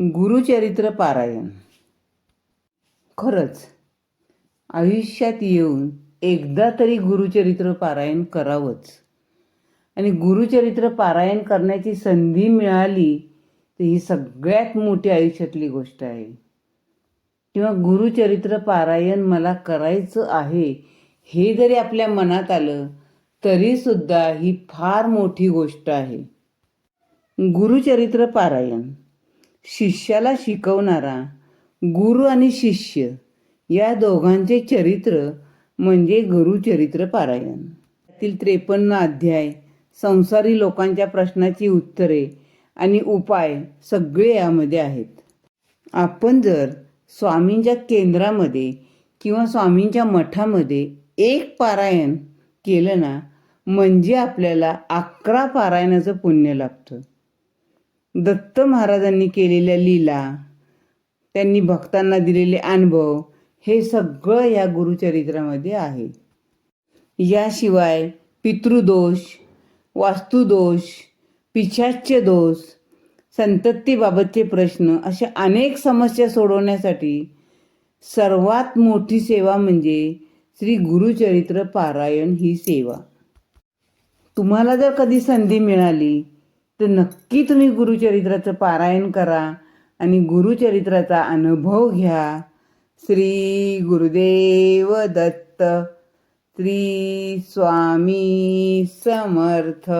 गुरुचरित्र पारायण खरंच आयुष्यात येऊन एकदा तरी गुरुचरित्र पारायण करावंच. आणि गुरुचरित्र पारायण करण्याची संधी मिळाली तर ही सगळ्यात मोठी आयुष्यातली गोष्ट आहे. किंवा गुरुचरित्र पारायण मला करायचं आहे हे जरी आपल्या मनात आलं तरीसुद्धा ही फार मोठी गोष्ट आहे. गुरुचरित्र पारायण शिष्याला शिकवणारा गुरु आणि शिष्य या दोघांचे चरित्र म्हणजे गुरुचरित्र पारायण. त्यातील त्रेपन्न अध्याय संसारी लोकांच्या प्रश्नाची उत्तरे आणि उपाय सगळे यामध्ये आहेत. आपण जर स्वामींच्या केंद्रामध्ये किंवा स्वामींच्या मठामध्ये एक पारायण केलं ना म्हणजे आपल्याला अकरा पारायणाचं पुण्य लाभतं. दत्त महाराजांनी केलेल्या लीला त्यांनी भक्तांना दिलेले अनुभव हे सगळं या गुरुचरित्रामध्ये आहे. याशिवाय पितृदोष वास्तुदोष पिशाच्य दोष संततीबाबतचे प्रश्न अशा अनेक समस्या सोडवण्यासाठी सर्वात मोठी सेवा म्हणजे श्री गुरुचरित्र पारायण ही सेवा. तुम्हाला जर कधी संधी मिळाली तर नक्की तुम्ही गुरुचरित्राचं पारायण करा आणि गुरुचरित्राचा अनुभव घ्या. श्री गुरुदेव दत्त श्री स्वामी समर्थ.